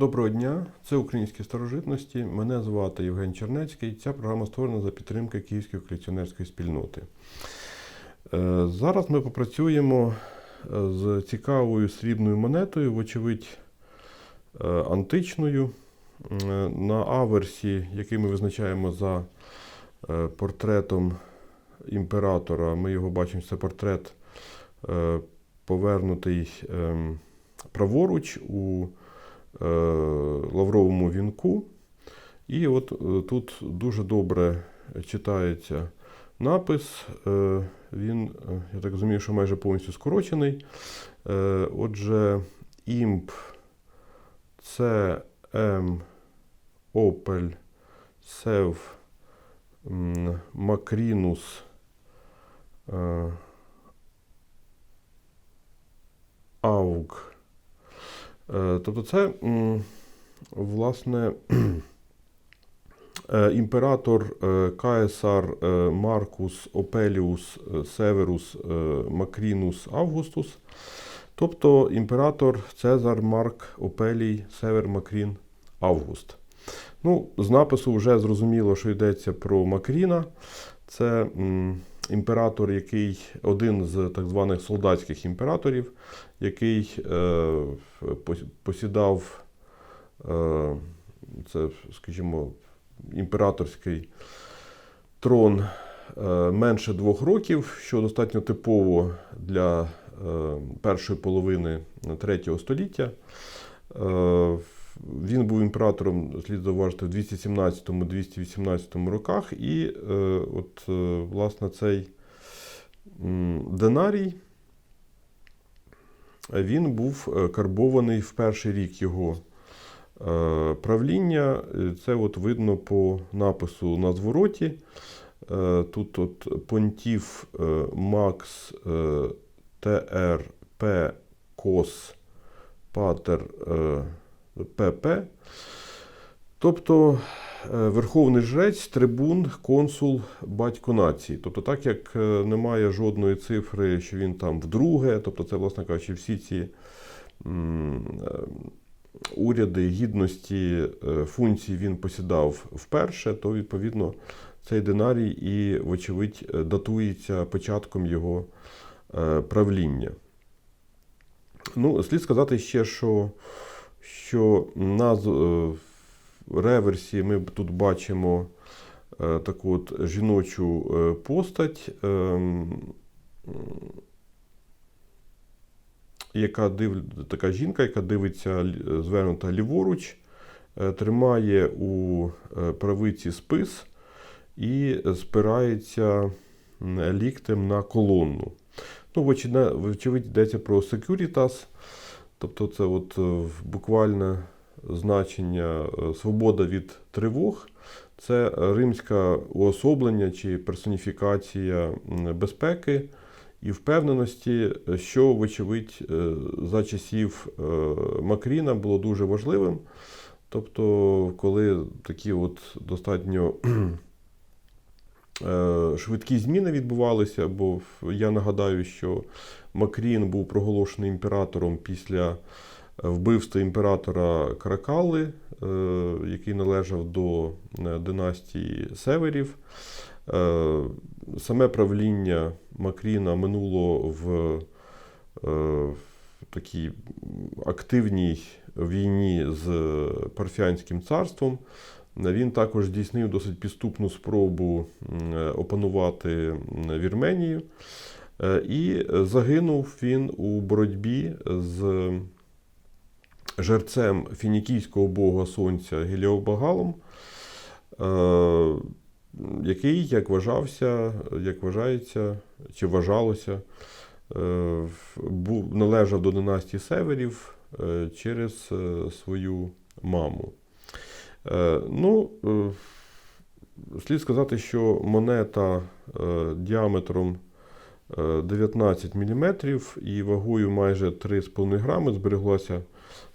Доброго дня, це українські старожитності. Мене звати Євген Чернецький. Ця програма створена за підтримки Київської колекціонерської спільноти. Е, Зараз ми попрацюємо е, з цікавою срібною монетою, вочевидь, е, античною. На аверсі, який ми визначаємо за портретом імператора, ми його бачимо, це портрет повернутий ем, праворуч у лавровому вінку. І от е, тут дуже добре читається напис. Е, Він, е, я так розумію, що майже повністю скорочений. Е, Отже, імп це М Опель Сев м, Макрінус е, Ауг. Е, Тобто це, власне, е, імператор е, Каесар е, Маркус Опеліус е, Северус е, Макрінус Августус. Тобто імператор Цезар Марк Опелій Север Макрін Август. Ну, з напису вже зрозуміло, що йдеться про Макріна. Це м, імператор, який один з так званих солдатських імператорів, який е, посідав, е, це, скажімо, імператорський трон е, менше двох років, що достатньо типово для першої половини третього століття. Е, Він був імператором, слід зауважити, в 217-218 роках, і е, от, е, власне, цей динарій він був е, карбований в перший рік його е, правління. Це от видно по напису на звороті. Тут от понтів Макс е, ТР Кос Патер ПП. Тобто е, верховний жрець, трибун, консул, батько нації. Тобто, так як е, немає жодної цифри, що він там вдруге, тобто це, власне кажучи, всі ці е, уряди гідності функції він посідав вперше, то відповідно цей динарій і, вочевидь, датується початком його правління. Ну, слід сказати ще, що, що на е, реверсі ми тут бачимо е, таку от жіночу е, постать, ем, яка див... така жінка, яка дивиться звернута ліворуч, тримає у правиці спис і спирається ліктем на колонну. Ну, вочевидь, йдеться про Securitas, тобто це от е, буквальне значення е, свобода від тривог. Це римське уособлення чи персоніфікація безпеки і впевненості, що, вочевидь, е, за часів Макріна було дуже важливим. Тобто, коли такі от достатньо швидкі зміни відбувалися, бо я нагадаю, що Макрін був проголошений імператором після е, вбивства імператора Каракалли, е, який належав до е, династії Северів. Е, Саме правління Макріна минуло в е, такій активній війні з Парфянським царством. Він також здійснив досить підступну спробу е, опанувати Вірменію. Е, І загинув він у боротьбі з жерцем фінікійського бога сонця Геліобагалом, е, який, як вважався, як вважається, чи вважалося, належав до династії Северів через свою маму. Е, Ну, е, слід сказати, що монета е, діаметром е, 19 мм і вагою майже 3,5 грами збереглася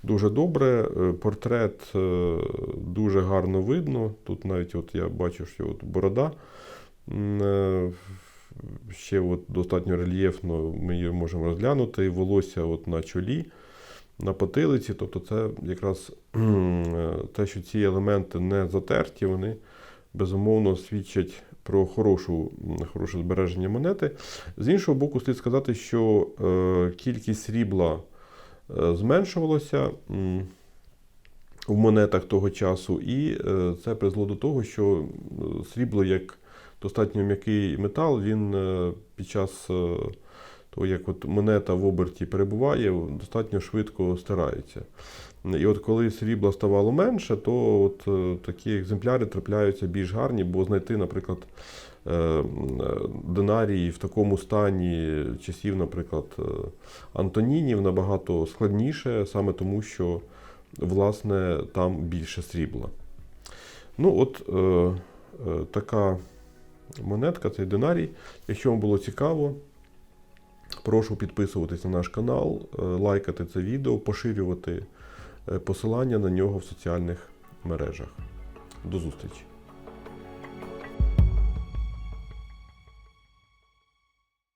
дуже добре. Портрет дуже гарно видно. Тут навіть от я бачу, що от борода ще от достатньо рельєфно ми її можемо розглянути. Волосся от на чолі на потилиці. Тобто це якраз е, те, що ці елементи не затерті, вони безумовно свідчать про хорошу, хороше збереження монети. З іншого боку, слід сказати, що е, кількість срібла е, зменшувалася в монетах того часу, і це призвело до того, що срібло як достатньо м'який метал, він під час того, як от монета в оберті перебуває, достатньо швидко стирається. І от коли срібла ставало менше, то от е, такі екземпляри трапляються більш гарні, бо знайти, наприклад, е, е, динарії в такому стані часів, наприклад, Антонінів набагато складніше, саме тому, що власне там більше срібла. Ну, от е, е, така монетка, цей динарій. Якщо вам було цікаво, прошу підписуватись на наш канал, е, лайкати це відео, поширювати е, посилання на нього в соціальних мережах. До зустрічі!